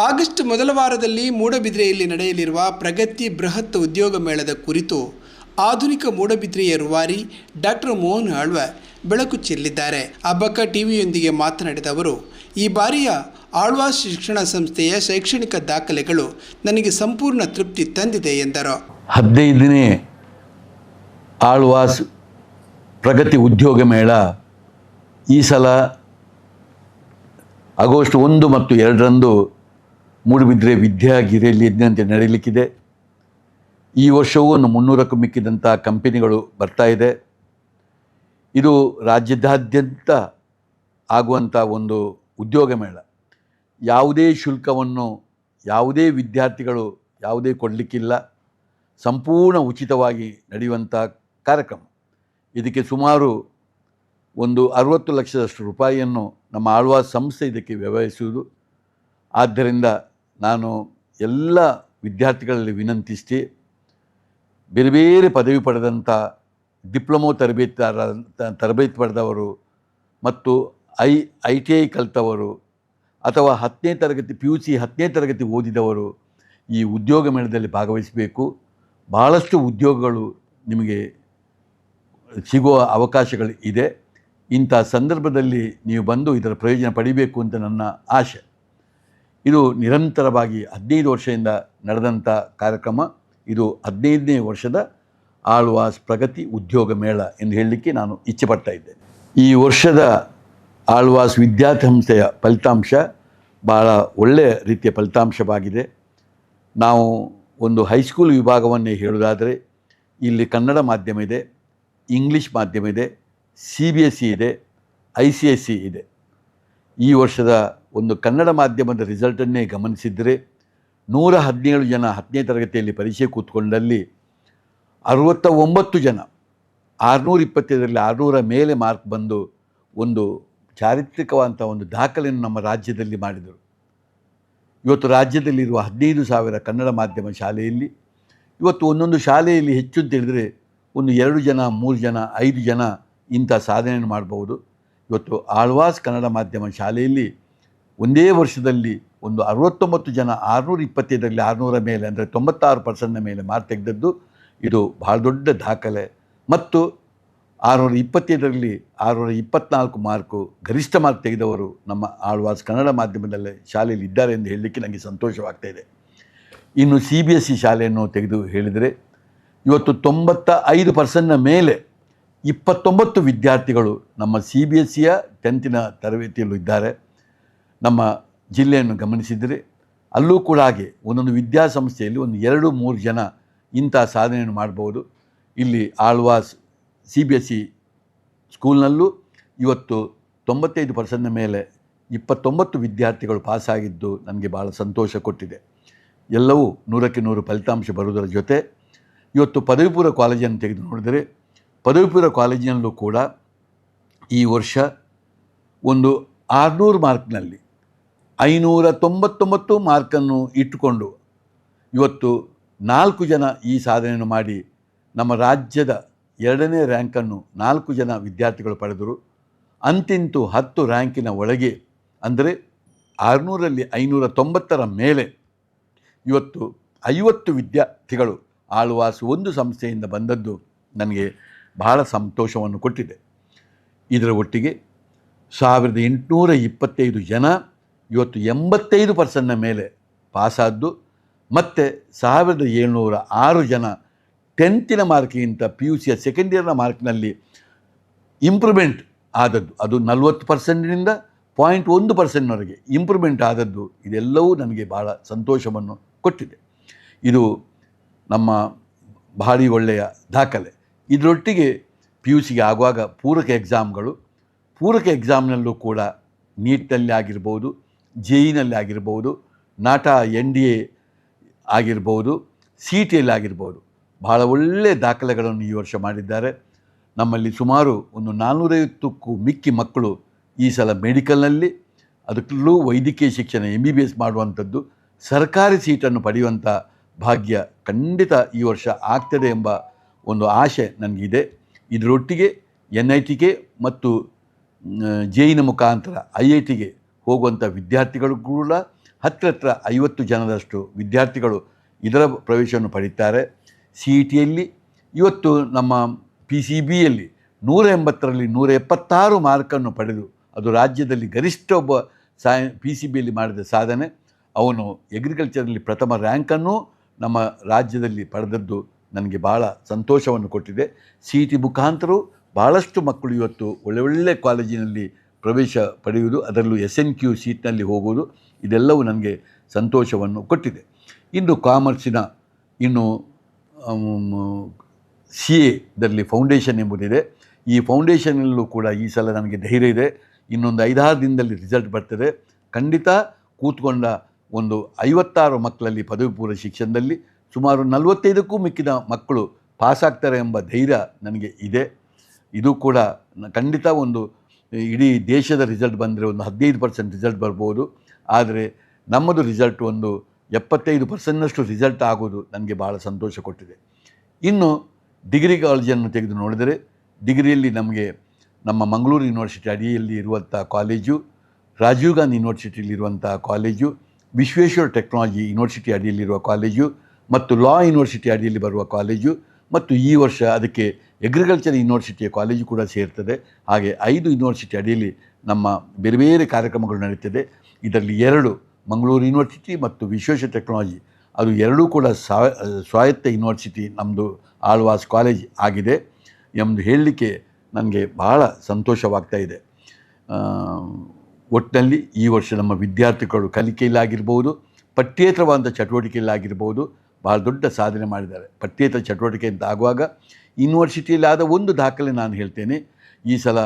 August ಮೊದಲ ವಾರದಲ್ಲಿ ಮೂಡಬಿದ್ರೆಯಲ್ಲಿ ನಡೆಯಲಿರುವ ಪ್ರಗತಿ ಬೃಹತ್ ಉದ್ಯೋಗ ಮೇಳದ ಕುರಿತು ಆಧುನಿಕ ಮೂಡಬಿದ್ರೆಯ ರೂವಾರಿ ಡಾಕ್ಟರ್ ಮೋಹನ್ ಆಳ್ವ ಬೆಳಕು ಚೆಲ್ಲಿದ್ದಾರೆ. ಅಬ್ಬಕ್ಕ ಟಿವಿಯೊಂದಿಗೆ ಮಾತನಾಡಿದ ಅವರು, ಈ ಬಾರಿಯ ಆಳ್ವಾಸ್ ಶಿಕ್ಷಣ ಸಂಸ್ಥೆಯ ಶೈಕ್ಷಣಿಕ ದಾಖಲೆಗಳು ನನಗೆ ಸಂಪೂರ್ಣ ತೃಪ್ತಿ ತಂದಿದೆ ಎಂದರು. ಹದಿನೈದನೇ ಆಳ್ವಾಸ್ ಪ್ರಗತಿ ಉದ್ಯೋಗ ಮೇಳ ಈ ಸಲ ಆಗಸ್ಟ್ ಒಂದು ಮತ್ತು ಎರಡರಂದು ಮೂಡುಬಿದ್ರೆ ವಿದ್ಯಾಗಿರಿಯಲ್ಲಿ ಇದ್ದಂತೆ ನಡೀಲಿಕ್ಕಿದೆ. ಈ ವರ್ಷವೂ ಒಂದು ಮುನ್ನೂರಕ್ಕೂ ಮಿಕ್ಕಿದಂಥ ಕಂಪನಿಗಳು ಬರ್ತಾ ಇದೆ. ಇದು ರಾಜ್ಯದಾದ್ಯಂತ ಆಗುವಂಥ ಒಂದು ಉದ್ಯೋಗ ಮೇಳ. ಯಾವುದೇ ಶುಲ್ಕವನ್ನು ಯಾವುದೇ ವಿದ್ಯಾರ್ಥಿಗಳು ಯಾವುದೇ ಕೊಡಲಿಕ್ಕಿಲ್ಲ. ಸಂಪೂರ್ಣ ಉಚಿತವಾಗಿ ನಡೆಯುವಂಥ ಕಾರ್ಯಕ್ರಮ. ಇದಕ್ಕೆ ಸುಮಾರು ಒಂದು ಅರುವತ್ತು ಲಕ್ಷದಷ್ಟು ರೂಪಾಯಿಯನ್ನು ನಮ್ಮ ಆಳ್ವಾಸ್ ಸಂಸ್ಥೆ ಇದಕ್ಕೆ ವ್ಯವಹರಿಸುವುದು. ಆದ್ದರಿಂದ ನಾನು ಎಲ್ಲ ವಿದ್ಯಾರ್ಥಿಗಳಲ್ಲಿ ವಿನಂತಿಸಿ ಬೇರೆ ಬೇರೆ ಪದವಿ ಪಡೆದಂಥ ಡಿಪ್ಲೊಮೊ ತರಬೇತಿದಾರ ತರಬೇತಿ ಪಡೆದವರು ಮತ್ತು ಐ ಐ ಟಿ ಐ ಕಲಿತವರು ಅಥವಾ ಹತ್ತನೇ ತರಗತಿ, ಪಿ ಯು ಸಿ ಹತ್ತನೇ ತರಗತಿ ಓದಿದವರು ಈ ಉದ್ಯೋಗ ಮೇಳದಲ್ಲಿ ಭಾಗವಹಿಸಬೇಕು. ಭಾಳಷ್ಟು ಉದ್ಯೋಗಗಳು ನಿಮಗೆ ಸಿಗುವ ಅವಕಾಶಗಳು ಇದೆ. ಇಂಥ ಸಂದರ್ಭದಲ್ಲಿ ನೀವು ಬಂದು ಇದರ ಪ್ರಯೋಜನ ಪಡಿಬೇಕು ಅಂತ ನನ್ನ ಆಶೆ. ಇದು ನಿರಂತರವಾಗಿ ಹದಿನೈದು ವರ್ಷದಿಂದ ನಡೆದಂಥ ಕಾರ್ಯಕ್ರಮ. ಇದು ಹದಿನೈದನೇ ವರ್ಷದ ಆಳ್ವಾಸ್ ಪ್ರಗತಿ ಉದ್ಯೋಗ ಮೇಳ ಎಂದು ಹೇಳಲಿಕ್ಕೆ ನಾನು ಇಚ್ಛೆ ಪಡ್ತಾ ಇದ್ದೇನೆ. ಈ ವರ್ಷದ ಆಳ್ವಾಸ್ ವಿದ್ಯಾಸಂಸ್ಥೆಯ ಫಲಿತಾಂಶ ಭಾಳ ಒಳ್ಳೆಯ ರೀತಿಯ ಫಲಿತಾಂಶವಾಗಿದೆ. ನಾವು ಒಂದು ಹೈಸ್ಕೂಲ್ ವಿಭಾಗವನ್ನೇ ಹೇಳುವುದಾದರೆ, ಇಲ್ಲಿ ಕನ್ನಡ ಮಾಧ್ಯಮ ಇದೆ, ಇಂಗ್ಲೀಷ್ ಮಾಧ್ಯಮ ಇದೆ, ಸಿ ಬಿ ಎಸ್ ಸಿ ಇದೆ, ಐ ಸಿ ಎಸ್ ಸಿ ಇದೆ. ಈ ವರ್ಷದ ಒಂದು ಕನ್ನಡ ಮಾಧ್ಯಮದ ರಿಸಲ್ಟನ್ನೇ ಗಮನಿಸಿದರೆ ನೂರ ಹದಿನೇಳು ಜನ ಹತ್ತನೇ ತರಗತಿಯಲ್ಲಿ ಪರೀಕ್ಷೆ ಕೂತ್ಕೊಂಡಲ್ಲಿ ಅರುವತ್ತ ಒಂಬತ್ತು ಜನ ಆರುನೂರ ಇಪ್ಪತ್ತೈದರಲ್ಲಿ ಆರುನೂರ ಮೇಲೆ ಮಾರ್ಕ್ ಬಂದು ಒಂದು ಚಾರಿತ್ರಿಕವಾದಂಥ ಒಂದು ದಾಖಲೆಯನ್ನು ನಮ್ಮ ರಾಜ್ಯದಲ್ಲಿ ಮಾಡಿದರು. ಇವತ್ತು ರಾಜ್ಯದಲ್ಲಿರುವ ಹದಿನೈದು ಸಾವಿರ ಕನ್ನಡ ಮಾಧ್ಯಮ ಶಾಲೆಯಲ್ಲಿ, ಇವತ್ತು ಒಂದೊಂದು ಶಾಲೆಯಲ್ಲಿ ಹೆಚ್ಚು ಅಂತ ಒಂದು ಎರಡು ಜನ, ಮೂರು ಜನ, ಐದು ಜನ ಇಂಥ ಸಾಧನೆಯನ್ನು ಮಾಡಬಹುದು ಇವತ್ತು ಆಳ್ವಾಸ್ ಕನ್ನಡ ಮಾಧ್ಯಮ ಶಾಲೆಯಲ್ಲಿ ಒಂದೇ ವರ್ಷದಲ್ಲಿ ಒಂದು ಅರವತ್ತೊಂಬತ್ತು ಜನ ಆರುನೂರ ಇಪ್ಪತ್ತೈದರಲ್ಲಿ ಆರುನೂರ ಮೇಲೆ ಅಂದರೆ ತೊಂಬತ್ತಾರು ಪರ್ಸೆಂಟ್ನ ಮೇಲೆ ಮಾರ್ಕ್ ತೆಗೆದದ್ದು. ಇದು ಭಾಳ ದೊಡ್ಡ ದಾಖಲೆ. ಮತ್ತು ಆರುನೂರ ಇಪ್ಪತ್ತೈದರಲ್ಲಿ ಆರುನೂರ ಇಪ್ಪತ್ನಾಲ್ಕು ಮಾರ್ಕು ಗರಿಷ್ಠ ಮಾರ್ಕ್ ತೆಗೆದವರು ನಮ್ಮ ಆಳ್ವಾಸ್ ಕನ್ನಡ ಮಾಧ್ಯಮದಲ್ಲೇ ಶಾಲೆಯಲ್ಲಿ ಇದ್ದಾರೆ ಎಂದು ಹೇಳಲಿಕ್ಕೆ ನನಗೆ ಸಂತೋಷವಾಗ್ತಾ ಇದೆ. ಇನ್ನು ಸಿ ಬಿ ಎಸ್ ಇ ಶಾಲೆಯನ್ನು ತೆಗೆದು ಹೇಳಿದರೆ ಇವತ್ತು ತೊಂಬತ್ತ ಐದು ಪರ್ಸೆಂಟ್ನ ಮೇಲೆ ಇಪ್ಪತ್ತೊಂಬತ್ತು ವಿದ್ಯಾರ್ಥಿಗಳು ನಮ್ಮ ಸಿ ಬಿ ಎಸ್ ಸಿಯ ಟೆಂತಿನ ತರಬೇತಿಯಲ್ಲೂ ಇದ್ದಾರೆ. ನಮ್ಮ ಜಿಲ್ಲೆಯನ್ನು ಗಮನಿಸಿದರೆ. ಅಲ್ಲೂ ಕೂಡ ಹಾಗೆ ಒಂದೊಂದು ವಿದ್ಯಾಸಂಸ್ಥೆಯಲ್ಲಿ ಒಂದು ಎರಡು ಮೂರು ಜನ ಇಂಥ ಸಾಧನೆಯನ್ನು ಮಾಡ್ಬೋದು. ಇಲ್ಲಿ Alvas C B S C ಸ್ಕೂಲ್ನಲ್ಲೂ ಇವತ್ತು ತೊಂಬತ್ತೈದು ಪರ್ಸೆಂಟ್ನ ಮೇಲೆ ಇಪ್ಪತ್ತೊಂಬತ್ತು ವಿದ್ಯಾರ್ಥಿಗಳು ಪಾಸಾಗಿದ್ದು ನನಗೆ ಭಾಳ ಸಂತೋಷ ಕೊಟ್ಟಿದೆ. ಎಲ್ಲವೂ ನೂರಕ್ಕೆ ನೂರು ಫಲಿತಾಂಶ ಬರುವುದರ ಜೊತೆ ಇವತ್ತು ಪದವಿಪೂರ್ವ ಕಾಲೇಜನ್ನು ತೆಗೆದು ನೋಡಿದರೆ ಪದವಿ ಪೂರ್ವ ಕಾಲೇಜಿನಲ್ಲೂ ಕೂಡ ಈ ವರ್ಷ ಒಂದು ಆರುನೂರು ಮಾರ್ಕ್ನಲ್ಲಿ ಐನೂರ ತೊಂಬತ್ತೊಂಬತ್ತು ಮಾರ್ಕನ್ನು ಇಟ್ಟುಕೊಂಡು ಇವತ್ತು ನಾಲ್ಕು ಜನ ಈ ಸಾಧನೆಯನ್ನು ಮಾಡಿ ನಮ್ಮ ರಾಜ್ಯದ ಎರಡನೇ ರ್ಯಾಂಕನ್ನು ನಾಲ್ಕು ಜನ ವಿದ್ಯಾರ್ಥಿಗಳು ಪಡೆದರು. ಅಂತಿಂತು ಹತ್ತು ರ್ಯಾಂಕಿನ ಒಳಗೆ ಅಂದರೆ ಆರುನೂರಲ್ಲಿ ಐನೂರ ತೊಂಬತ್ತರ ಮೇಲೆ ಇವತ್ತು ಐವತ್ತು ವಿದ್ಯಾರ್ಥಿಗಳು ಆಳ್ವಾಸ್ ಒಂದು ಸಂಸ್ಥೆಯಿಂದ ಬಂದದ್ದು ನನಗೆ ಬಹಳ ಸಂತೋಷವನ್ನು ಕೊಟ್ಟಿದೆ. ಇದರ ಒಟ್ಟಿಗೆ ಸಾವಿರದ ಎಂಟುನೂರ ಇಪ್ಪತ್ತೈದು ಜನ ಇವತ್ತು ಎಂಬತ್ತೈದು ಪರ್ಸೆಂಟ್ನ ಮೇಲೆ ಪಾಸಾದ್ದು ಮತ್ತು ಸಾವಿರದ ಏಳ್ನೂರ ಆರು ಜನ ಟೆಂತಿನ ಮಾರ್ಕಿಗಿಂತ ಪಿ ಯು ಸಿಯ ಸೆಕೆಂಡ್ ಇಯರ್ನ ಮಾರ್ಕ್ನಲ್ಲಿ ಇಂಪ್ರೂವ್ಮೆಂಟ್ ಆದದ್ದು. ಅದು ನಲವತ್ತು ಪರ್ಸೆಂಟಿನಿಂದ ಪಾಯಿಂಟ್ ಒಂದು ಪರ್ಸೆಂಟ್ನವರೆಗೆ ಇಂಪ್ರೂವ್ಮೆಂಟ್ ಆದದ್ದು. ಇದೆಲ್ಲವೂ ನನಗೆ ಭಾಳ ಸಂತೋಷವನ್ನು ಕೊಟ್ಟಿದೆ. ಇದು ನಮ್ಮ ಭಾರಿ ಒಳ್ಳೆಯ ದಾಖಲೆ. ಇದರೊಟ್ಟಿಗೆ ಪಿ ಯು ಸಿಗೆ ಆಗುವಾಗ ಪೂರಕ ಎಕ್ಸಾಮ್ಗಳು ಪೂರಕ ಎಕ್ಸಾಮ್ನಲ್ಲೂ ಕೂಡ ನೀಟ್ನಲ್ಲಿ ಆಗಿರ್ಬೋದು ಜೆ ಇನಲ್ಲಿ ಆಗಿರ್ಬೋದು, ನಾಟ ಎನ್ ಡಿ ಎ ಆಗಿರ್ಬೋದು ಸಿ ಟಿಯಲ್ಲಿ ಆಗಿರ್ಬೋದು. ಭಾಳ ಒಳ್ಳೆಯ ದಾಖಲೆಗಳನ್ನು ಈ ವರ್ಷ ಮಾಡಿದ್ದಾರೆ. ನಮ್ಮಲ್ಲಿ ಸುಮಾರು ಒಂದು ನಾನ್ನೂರೈವತ್ತಕ್ಕೂ ಮಿಕ್ಕಿ ಮಕ್ಕಳು ಈ ಸಲ ಮೆಡಿಕಲ್ನಲ್ಲಿ. ಅದಕ್ಕಲ್ಲೂ ವೈದ್ಯಕೀಯ ಶಿಕ್ಷಣ ಎಂ ಬಿ ಬಿ ಎಸ್ ಮಾಡುವಂಥದ್ದು, ಸರ್ಕಾರಿ ಸೀಟನ್ನು ಪಡೆಯುವಂಥ ಭಾಗ್ಯ ಖಂಡಿತ ಈ ವರ್ಷ ಆಗ್ತದೆ ಎಂಬ ಒಂದು ಆಶೆ ನನಗಿದೆ. ಇದರೊಟ್ಟಿಗೆ ಎನ್ ಐ ಟಿಗೆ ಮತ್ತು ಜೆ ಇನ ಮುಖಾಂತರ ಐ ಐ ಟಿಗೆ ಹೋಗುವಂಥ ವಿದ್ಯಾರ್ಥಿಗಳು ಕೂಡ ಹತ್ತಿರ ಹತ್ರ ಐವತ್ತು ಜನದಷ್ಟು ವಿದ್ಯಾರ್ಥಿಗಳು ಇದರ ಪ್ರವೇಶವನ್ನು ಪಡೀತಾರೆ. ಸಿ ಇ ಟಿಯಲ್ಲಿ ಇವತ್ತು ನಮ್ಮ ಪಿ ಸಿ ಬಿಯಲ್ಲಿ ನೂರ ಎಂಬತ್ತರಲ್ಲಿ ನೂರ ಎಪ್ಪತ್ತಾರು ಮಾರ್ಕನ್ನು ಪಡೆದು ಅದು ರಾಜ್ಯದಲ್ಲಿ ಗರಿಷ್ಠ ಒಬ್ಬ ಸಾಯ ಪಿ ಸಿ ಬಿಯಲ್ಲಿ ಮಾಡಿದ ಸಾಧನೆ. ಅವನು ಎಗ್ರಿಕಲ್ಚರಲ್ಲಿ ಪ್ರಥಮ ರ್ಯಾಂಕನ್ನು ನಮ್ಮ ರಾಜ್ಯದಲ್ಲಿ ಪಡೆದದ್ದು ನನಗೆ ಭಾಳ ಸಂತೋಷವನ್ನು ಕೊಟ್ಟಿದೆ. ಸಿ ಇ ಟಿ ಮುಖಾಂತರ ಭಾಳಷ್ಟು ಮಕ್ಕಳು ಇವತ್ತು ಒಳ್ಳೆ ಒಳ್ಳೆ ಕಾಲೇಜಿನಲ್ಲಿ ಪ್ರವೇಶ ಪಡೆಯುವುದು, ಅದರಲ್ಲೂ ಎಸ್ ಎನ್ ಕ್ಯೂ ಸೀಟ್ನಲ್ಲಿ ಹೋಗುವುದು, ಇದೆಲ್ಲವೂ ನನಗೆ ಸಂತೋಷವನ್ನು ಕೊಟ್ಟಿದೆ. ಇನ್ನು ಕಾಮರ್ಸಿನ ಇನ್ನು ಸಿ ಎದಲ್ಲಿ ಫೌಂಡೇಶನ್ ಎಂಬುದಿದೆ. ಈ ಫೌಂಡೇಶನಲ್ಲೂ ಕೂಡ ಈ ಸಲ ನನಗೆ ಧೈರ್ಯ ಇದೆ. ಇನ್ನೊಂದು ಐದಾರು ದಿನದಲ್ಲಿ ರಿಸಲ್ಟ್ ಬರ್ತದೆ. ಖಂಡಿತ ಕೂತ್ಕೊಂಡ ಒಂದು ಐವತ್ತಾರು ಮಕ್ಕಳಲ್ಲಿ ಪದವಿ ಪೂರ್ವ ಶಿಕ್ಷಣದಲ್ಲಿ ಸುಮಾರು ನಲವತ್ತೈದಕ್ಕೂ ಮಿಕ್ಕಿದ ಮಕ್ಕಳು ಪಾಸಾಗ್ತಾರೆ ಎಂಬ ಧೈರ್ಯ ನನಗೆ ಇದೆ. ಇದು ಕೂಡ ಖಂಡಿತ ಒಂದು ಇಡೀ ದೇಶದ ರಿಸಲ್ಟ್ ಬಂದರೆ ಒಂದು ಹದಿನೈದು ಪರ್ಸೆಂಟ್ ರಿಸಲ್ಟ್ ಬರ್ಬೋದು. ಆದರೆ ನಮ್ಮದು ರಿಸಲ್ಟ್ ಒಂದು ಎಪ್ಪತ್ತೈದು ಪರ್ಸೆಂಟ್ನಷ್ಟು ರಿಸಲ್ಟ್ ಆಗೋದು ನನಗೆ ಭಾಳ ಸಂತೋಷ ಕೊಟ್ಟಿದೆ. ಇನ್ನು ಡಿಗ್ರಿ ಕಾಲೇಜನ್ನು ತೆಗೆದು ನೋಡಿದರೆ ಡಿಗ್ರಿಯಲ್ಲಿ ನಮಗೆ ನಮ್ಮ ಮಂಗಳೂರು ಯೂನಿವರ್ಸಿಟಿ ಅಡಿಯಲ್ಲಿ ಇರುವಂಥ ಕಾಲೇಜು ರಾಜೀವ್ ಗಾಂಧಿ ಯೂನಿವರ್ಸಿಟಿಯಲ್ಲಿರುವಂಥ ಕಾಲೇಜು ವಿಶ್ವೇಶ್ವರ ಟೆಕ್ನಾಲಜಿ ಯೂನಿವರ್ಸಿಟಿ ಅಡಿಯಲ್ಲಿರುವ ಕಾಲೇಜು ಮತ್ತು ಲಾ ಯೂನಿವರ್ಸಿಟಿ ಅಡಿಯಲ್ಲಿ ಬರುವ ಕಾಲೇಜು ಮತ್ತು ಈ ವರ್ಷ ಅದಕ್ಕೆ ಅಗ್ರಿಕಲ್ಚರ್ ಯೂನಿವರ್ಸಿಟಿಯ ಕಾಲೇಜು ಕೂಡ ಸೇರ್ತದೆ. ಹಾಗೆ ಐದು ಯೂನಿವರ್ಸಿಟಿ ಅಡಿಯಲ್ಲಿ ನಮ್ಮ ಬೇರೆ ಬೇರೆ ಕಾರ್ಯಕ್ರಮಗಳು ನಡೀತದೆ. ಇದರಲ್ಲಿ ಎರಡು ಮಂಗಳೂರು ಯೂನಿವರ್ಸಿಟಿ ಮತ್ತು ವಿಶ್ವೇಶ್ವರ ಟೆಕ್ನಾಲಜಿ ಅದು ಎರಡೂ ಕೂಡ ಸ್ವಾಯತ್ತ ಯೂನಿವರ್ಸಿಟಿ ನಮ್ಮದು ಆಳ್ವಾಸ್ ಕಾಲೇಜ್ ಆಗಿದೆ. ಎಂದು ಹೇಳಲಿಕ್ಕೆ ನನಗೆ ಬಹಳ ಸಂತೋಷವಾಗ್ತಾ ಇದೆ. ಒಟ್ಟಿನಲ್ಲಿ ಈ ವರ್ಷ ನಮ್ಮ ವಿದ್ಯಾರ್ಥಿಗಳು ಕಲಿಕೆಯಲ್ಲಾಗಿರ್ಬೋದು ಪಠ್ಯೇತರವಾದ ಚಟುವಟಿಕೆಯಲ್ಲಾಗಿರ್ಬೋದು ಭಾಳ ದೊಡ್ಡ ಸಾಧನೆ ಮಾಡಿದ್ದಾರೆ. ಪಠ್ಯೇತರ ಚಟುವಟಿಕೆ ಅಂತ ಆಗುವಾಗ ಯೂನಿವರ್ಸಿಟಿಯಲ್ಲಿ ಆದ ಒಂದು ದಾಖಲೆ ನಾನು ಹೇಳ್ತೇನೆ. ಈ ಸಲ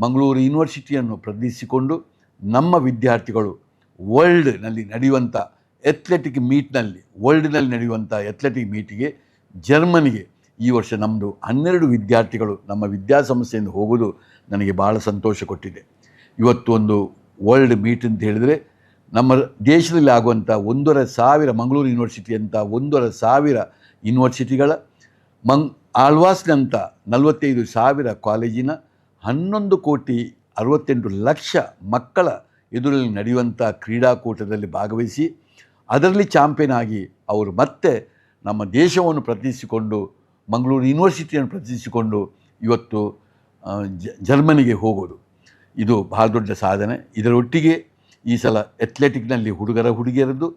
ಮಂಗಳೂರು ಯೂನಿವರ್ಸಿಟಿಯನ್ನು ಪ್ರತಿನಿಧಿಸಿಕೊಂಡು ನಮ್ಮ ವಿದ್ಯಾರ್ಥಿಗಳು ವರ್ಲ್ಡ್ನಲ್ಲಿ ನಡೆಯುವಂಥ ಎಥ್ಲೆಟಿಕ್ ಮೀಟ್ನಲ್ಲಿ, ವರ್ಲ್ಡ್ನಲ್ಲಿ ನಡೆಯುವಂಥ ಎಥ್ಲೆಟಿಕ್ ಮೀಟಿಗೆ ಜರ್ಮನಿಗೆ ಈ ವರ್ಷ ನಮ್ಮದು ಹನ್ನೆರಡು ವಿದ್ಯಾರ್ಥಿಗಳು ನಮ್ಮ ವಿದ್ಯಾಸಂಸ್ಥೆಯಿಂದ ಹೋಗೋದು ನನಗೆ ಭಾಳ ಸಂತೋಷ ಕೊಟ್ಟಿದೆ. ಇವತ್ತು ಒಂದು ವರ್ಲ್ಡ್ ಮೀಟ್ ಅಂತ ಹೇಳಿದರೆ ನಮ್ಮ ದೇಶದಲ್ಲಿ ಆಗುವಂಥ ಒಂದೂವರೆ ಸಾವಿರ ಮಂಗಳೂರು ಯೂನಿವರ್ಸಿಟಿ ಅಂತ ಒಂದೂವರೆ ಸಾವಿರ ಯೂನಿವರ್ಸಿಟಿಗಳ ಮಂಗ್ ಆಳ್ವಾಸ್ನಂಥ ನಲವತ್ತೈದು ಸಾವಿರ ಕಾಲೇಜಿನ ಹನ್ನೊಂದು ಕೋಟಿ ಅರವತ್ತೆಂಟು ಲಕ್ಷ ಮಕ್ಕಳ ಎದುರಲ್ಲಿ ನಡೆಯುವಂಥ ಕ್ರೀಡಾಕೂಟದಲ್ಲಿ ಭಾಗವಹಿಸಿ, ಅದರಲ್ಲಿ ಚಾಂಪಿಯನ್ ಆಗಿ ಅವರು ಮತ್ತೆ ನಮ್ಮ ದೇಶವನ್ನು ಪ್ರತಿನಿಧಿಸಿಕೊಂಡು, ಮಂಗಳೂರು ಯೂನಿವರ್ಸಿಟಿಯನ್ನು ಪ್ರತಿನಿಧಿಸಿಕೊಂಡು ಇವತ್ತು ಜರ್ಮನಿಗೆ ಹೋಗೋದು. ಇದು ಬಹಳ ದೊಡ್ಡ ಸಾಧನೆ. ಇದರೊಟ್ಟಿಗೆ ಈ ಸಲ ಅಥ್ಲೆಟಿಕ್ನಲ್ಲಿ ಹುಡುಗರ ಹುಡುಗಿಯರದ್ದು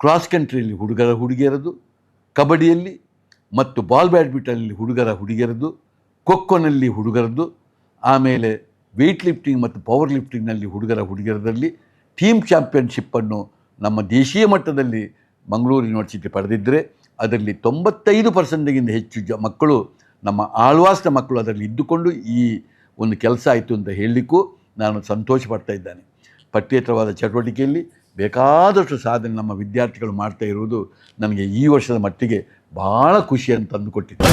ಕ್ರಾಸ್ ಕಂಟ್ರಿಯಲ್ಲಿ ಹುಡುಗರ ಹುಡುಗಿಯರದು, ಕಬಡ್ಡಿಯಲ್ಲಿ ಮತ್ತು ಬಾಲ್ ಬ್ಯಾಡ್ಮಿಂಟನಲ್ಲಿ ಹುಡುಗರ ಹುಡುಗಿಯರದ್ದು ಖೋಖೋನಲ್ಲಿ ಹುಡುಗರದ್ದು, ಆಮೇಲೆ ವೆಯ್ಟ್ ಲಿಫ್ಟಿಂಗ್ ಮತ್ತು ಪವರ್ ಲಿಫ್ಟಿಂಗ್ನಲ್ಲಿ ಹುಡುಗರ ಹುಡುಗಿಯರದಲ್ಲಿ ಟೀಮ್ ಚಾಂಪಿಯನ್ಶಿಪ್ಪನ್ನು ನಮ್ಮ ದೇಶೀಯ ಮಟ್ಟದಲ್ಲಿ ಮಂಗಳೂರು ಯೂನಿವರ್ಸಿಟಿ ಪಡೆದಿದ್ದರೆ ಅದರಲ್ಲಿ ತೊಂಬತ್ತೈದು ಪರ್ಸೆಂಟ್ಗಿಂತ ಹೆಚ್ಚು ಜ ಮಕ್ಕಳು, ನಮ್ಮ ಆಳ್ವಾಸ್ನ ಮಕ್ಕಳು ಅದರಲ್ಲಿ ಇದ್ದುಕೊಂಡು ಈ ಒಂದು ಕೆಲಸ ಆಯಿತು ಅಂತ ಹೇಳಲಿಕ್ಕೂ ನಾನು ಸಂತೋಷ ಪಡ್ತಾ ಇದ್ದೇನೆ. ಪಠ್ಯೇತರವಾದ ಚಟುವಟಿಕೆಯಲ್ಲಿ ಬೇಕಾದಷ್ಟು ಸಾಧನೆ ನಮ್ಮ ವಿದ್ಯಾರ್ಥಿಗಳು ಮಾಡ್ತಾ ಇರುವುದು ನನಗೆ ಈ ವರ್ಷದ ಮಟ್ಟಿಗೆ ಭಾಳ ಖುಷಿಯನ್ನು ತಂದುಕೊಟ್ಟಿದೆ